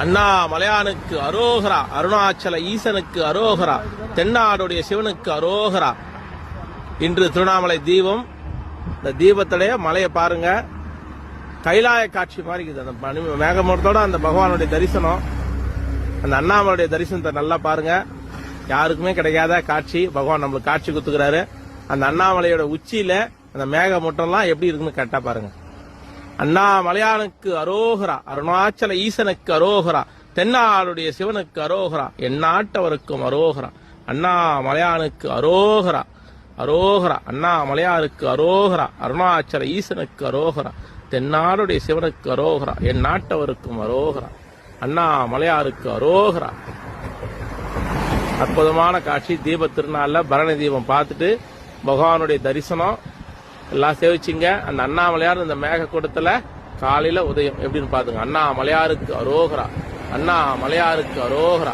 அண்ணா மலையானுக்கு அரோகரா அருணாச்சல ஈசனுக்கு அரோகரா தென்னாடுடைய சிவனுக்கு அரோகரா. இன்று திருவண்ணாமலை தீபம். இந்த தீபத்துடைய மலையை பாருங்க. கைலாய காட்சி மாதிரி இருக்குது. அந்த பனி மேகமூட்டத்தோட அந்த பகவானுடைய தரிசனம். அந்த அண்ணாமலையுடைய தரிசனத்தை நல்லா பாருங்க. யாருக்குமே கிடைக்காத காட்சி. பகவான் நம்மளுக்கு காட்சி குத்துக்கிறாரு அந்த அண்ணாமலையோட உச்சியில அந்த மேகமூட்டம்லாம் எப்படி இருக்குன்னு கரெக்டா பாருங்க. அண்ணாமலையானுக்கு அரோகரா அருணாச்சல ஈசனுக்கு அரோகரா தென்னாளுடைய சிவனுக்கு அரோகரா எந்நாட்டவருக்கும் அரோகரா. அண்ணாமலையானுக்கு அரோகரா அரோகரா. அண்ணாமலையாருக்கு அரோகரா அருணாச்சல ஈசனுக்கு அரோகரா தென்னாடுடைய சிவனுக்கு அரோகரா என் நாட்டவருக்கும் அரோகரா. அண்ணாமலையாருக்கு அரோகரா. அற்புதமான காட்சி தீப திருநாளில் பரணி தீபம் பார்த்துட்டு பகவானுடைய தரிசனம் எல்லாம் சேவிச்சிங்க. அந்த அண்ணாமலையார் இந்த மேக காலையில் உதயம். எப்படின்னு பாத்துங்க. அண்ணாமலையாருக்கு அரோகரா. அண்ணாமலையாருக்கு அரோகரா.